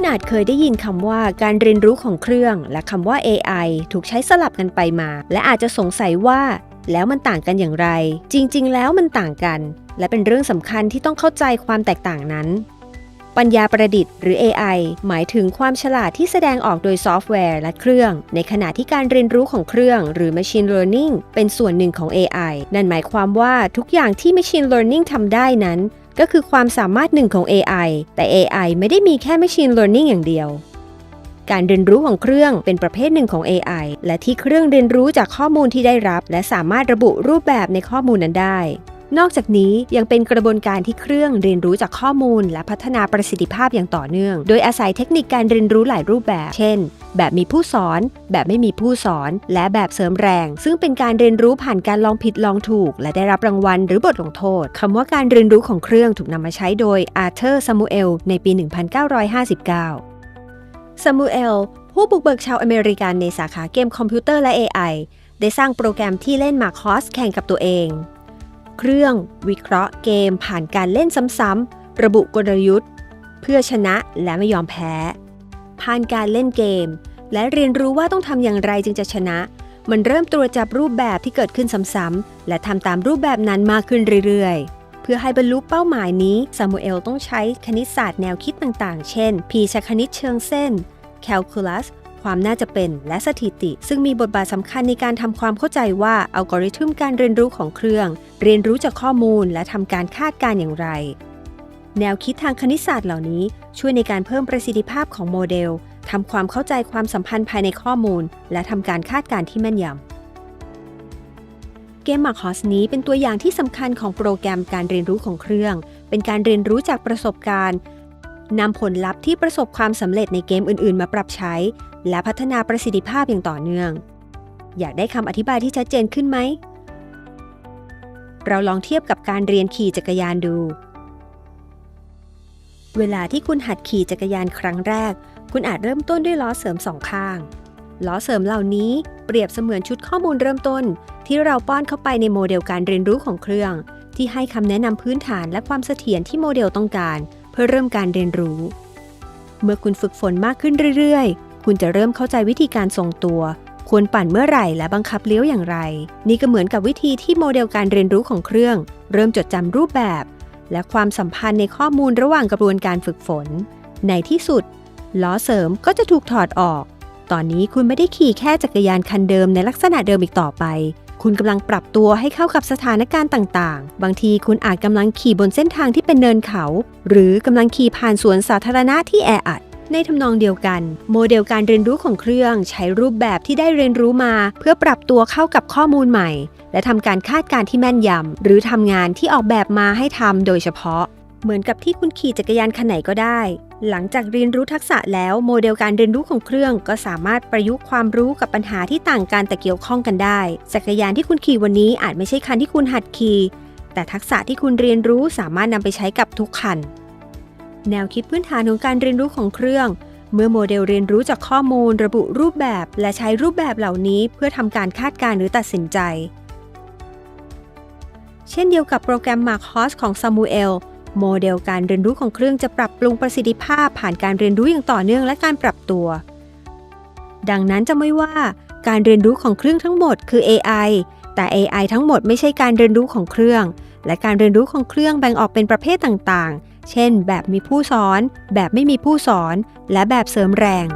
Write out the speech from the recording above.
คุณอาจเคยได้ยินคำว่าการเรียนรู้ของเครื่อง และคำว่า AI ถูกใช้สลับกันไปมา และอาจจะสงสัยว่า แล้วมันต่างกันอย่างไร จริง ๆ แล้วมันต่างกัน และเป็นเรื่องสำคัญที่ต้องเข้าใจความแตกต่างนั้น ปัญญาประดิษฐ์หรือ AI หมายถึงความฉลาดที่แสดงออกโดยซอฟต์แวร์และเครื่อง ในขณะที่การเรียนรู้ของเครื่อง หรือ Machine Learning เป็นส่วนหนึ่งของ AI นั่นหมายความว่าทุกอย่างที่ Machine Learning ทำได้นั้น ก็คือความสามารถหนึ่งของ AI แต่ AI ไม่ได้มีแค่ Machine Learning อย่างเดียว การเรียนรู้ของเครื่องเป็นประเภทหนึ่งของ AI และที่เครื่องเรียนรู้จากข้อมูลที่ได้รับ และสามารถระบุรูปแบบในข้อมูลนั้นได้ นอกจากนี้ยังเป็นกระบวนการที่เครื่องเรียนรู้จากข้อมูล และพัฒนาประสิทธิภาพอย่างต่อเนื่อง โดยอาศัยเทคนิคการเรียนรู้หลายรูปแบบ เช่น แบบมีผู้สอน แบบไม่มีผู้สอน และแบบเสริมแรง ซึ่งเป็นการเรียนรู้ผ่านการลองผิดลองถูก และได้รับรางวัลหรือบทลงโทษคำว่าการเรียนรู้ของเครื่องถูกนำมาใช้โดยอาร์เธอร์ซามูเอลในปี 1959ซามูเอลผู้บุกเบิกชาวอเมริกันในสาขาเกมคอมพิวเตอร์และ AI ได้สร้างโปรแกรมที่เล่นมาคอสแข่งกับตัวเอง เครื่อง วิเคราะห์เกมผ่านการเล่นซ้ำๆระบุกลยุทธ์ เพื่อชนะและไม่ยอมแพ้ ผ่านการเล่นเกม และเรียนรู้ว่าต้องทำอย่างไรจึงจะชนะ มันเริ่มตรวจจับรูปแบบที่เกิดขึ้นซ้ำๆและทำตามรูปแบบนั้นมากขึ้นเรื่อยๆ เพื่อให้บรรลุเป้าหมายนี้ซามูเอลต้องใช้คณิตศาสตร์แนวคิดต่างๆ เช่น พีชคณิตเชิงเส้น แคลคูลัส ความน่าจะเป็น และสถิติ ซึ่งมีบทบาทสำคัญในการทำความเข้าใจว่าอัลกอริทึมการเรียนรู้ของเครื่อง เรียนรู้จากข้อมูลและทำการคาดการณ์อย่างไร แนวคิดทางคณิตศาสตร์เหล่านี้ ช่วยในการเพิ่มประสิทธิภาพของโมเดลทำความเข้าใจความสัมพันธ์ภายในข้อมูล และทำการคาดการณ์ที่แม่นยำเกมมาคอสนี้เป็นตัวอย่างที่สำคัญของโปรแกรมการเรียนรู้ของเครื่อง เป็นการเรียนรู้จากประสบการณ์ นำผลลัพธ์ที่ประสบความสำเร็จในเกมอื่นๆ มาปรับใช้ และพัฒนาประสิทธิภาพอย่างต่อเนื่อง อยากได้คำอธิบายที่ชัดเจนขึ้นไหม เราลองเทียบกับการเรียนขี่จักรยานดู เวลาที่คุณหัดขี่จักรยานครั้งแรก คุณอาจเริ่มต้นด้วยล้อเสริมสองข้าง ล้อเสริมเหล่านี้เปรียบเสมือนชุดข้อมูลเริ่มต้น ที่เราป้อนเข้าไปในโมเดลการเรียนรู้ของเครื่อง ที่ให้คำแนะนำพื้นฐานและความเสถียรที่โมเดลต้องการเพื่อเริ่มการเรียนรู้ เมื่อคุณฝึกฝนมากขึ้นเรื่อยๆ คุณจะเริ่มเข้าใจวิธีการทรงตัว ควรปั่นเมื่อไหร่และบังคับเลี้ยวอย่างไร นี่ก็เหมือนกับวิธีที่โมเดลการเรียนรู้ของเครื่อง เริ่มจดจำรูปแบบ และความสัมพันธ์ในข้อมูลระหว่างกระบวนการฝึกฝน ในที่สุดล้อเสริมก็จะถูกถอดออก ตอนนี้คุณไม่ได้ขี่แค่จักรยานคันเดิมในลักษณะเดิมอีกต่อไป คุณกำลังปรับตัวให้เข้ากับสถานการณ์ต่างๆ บางทีคุณอาจกำลังขี่บนเส้นทางที่เป็นเนินเขา หรือกำลังขี่ผ่านสวนสาธารณะที่แออัด ในทำนองเดียวกัน โมเดลการเรียนรู้ของเครื่อง ใช้รูปแบบที่ได้เรียนรู้มา เพื่อปรับตัวเข้ากับข้อมูลใหม่ และทำการคาดการณ์ที่แม่นยำหรือทำงานที่ออกแบบมาให้ทำโดยเฉพาะ เหมือนกับที่คุณขี่จักรยานคันไหนก็ได้ หลังจากเรียนรู้ทักษะแล้วโมเดลการเรียนรู้ของเครื่อง ก็สามารถประยุกต์ความรู้กับปัญหาที่ต่างกันแต่เกี่ยวข้องกันได้ จักรยานที่คุณขี่วันนี้อาจไม่ใช่คันที่คุณหัดขี่แต่ทักษะที่คุณเรียนรู้สามารถนำไปใช้กับทุกคัน แนวคิดพื้นฐานของการเรียนรู้ของเครื่อง เมื่อโมเดลเรียนรู้จากข้อมูล ระบุรูปแบบ และใช้รูปแบบเหล่านี้เพื่อทำการคาดการณ์หรือตัดสินใจ เช่นเดียวกับโปรแกรม Marcos ของซามูเอล โมเดลการเรียนรู้ของเครื่องจะปรับปรุงประสิทธิภาพผ่านการเรียนรู้อย่างต่อเนื่องและการปรับตัว ดังนั้นจะไม่ว่าการเรียนรู้ของเครื่องทั้งหมดคือ AI แต่ AI ทั้งหมดไม่ใช่การเรียนรู้ของเครื่อง และการเรียนรู้ของเครื่องแบ่งออกเป็นประเภทต่างๆ เช่น แบบมีผู้สอน แบบไม่มีผู้สอน และแบบเสริมแรง